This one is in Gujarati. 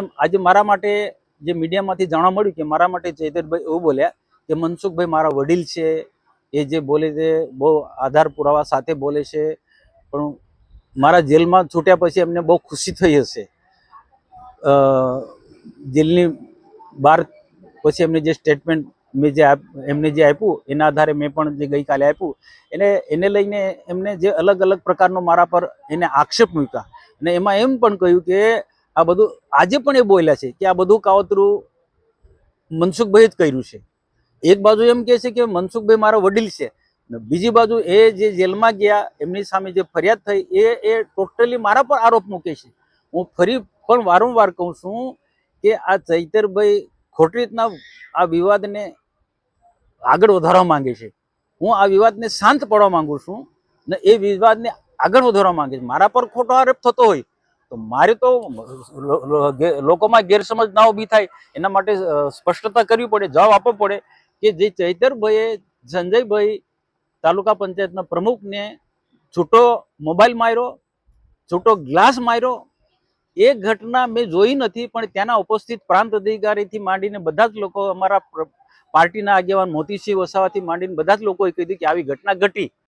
આજે મારા માટે જે મીડિયામાંથી જાણવા મળ્યું કે મારા માટે ચૈતરભાઈ એવું બોલ્યા કે મનસુખભાઈ મારા વડીલ છે, એ જે બોલે છે બહુ આધાર પુરાવા સાથે બોલે છે, પણ મારા જેલમાં છૂટ્યા પછી એમને બહુ ખુશી થઈ હશે. જેલની બહાર પછી એમને જે સ્ટેટમેન્ટ મેં જે એમને જે આપ્યું, એના આધારે મેં પણ જે ગઈકાલે આપ્યું, એને એને લઈને એમને જે અલગ અલગ પ્રકારનો મારા પર એને આક્ષેપ મૂક્યા. અને એમાં એમ પણ કહ્યું કે આ બધું આજે પણ એ બોલ્યા છે કે આ બધું કાવતરું મનસુખભાઈ જ કર્યું છે. એક બાજુ એમ કહે છે કે મનસુખભાઈ મારા વડીલ છે બીજી બાજુ એ જે જેલમાં ગયા, એમની સામે જે ફરિયાદ થઈ, એ એ ટોટલી મારા પર આરોપ મૂકે છે. હું ફરી પણ વારંવાર કહું છું કે આ ચૈતરભાઈ ખોટી રીતના આ વિવાદને આગળ વધારવા માંગે છે. હું આ વિવાદને શાંત પડવા માંગુ છું ને એ વિવાદને આગળ વધારવા માંગે છે. મારા પર ખોટો આરોપ થતો હોય તો મારે તો લોકોમાં ગેરસમજ ના ઊભી થાય, એના માટે સ્પષ્ટતા કરવી પડે, જવાબ આપવો પડે કે જે ચૈતરભાઈએ, સંજયભાઈ તાલુકા પંચાયતના પ્રમુખને છૂટો મોબાઈલ માર્યો, છૂટો ગ્લાસ માર્યો, એ ઘટના મેં જોઈ નથી, પણ ત્યાંના ઉપસ્થિત પ્રાંત અધિકારીથી માંડીને બધા જ લોકો અમારા પાર્ટીના આગેવાન મોતીસિંહ વસાવાથી માંડીને બધા જ લોકોએ કીધું કે આવી ઘટના ઘટી.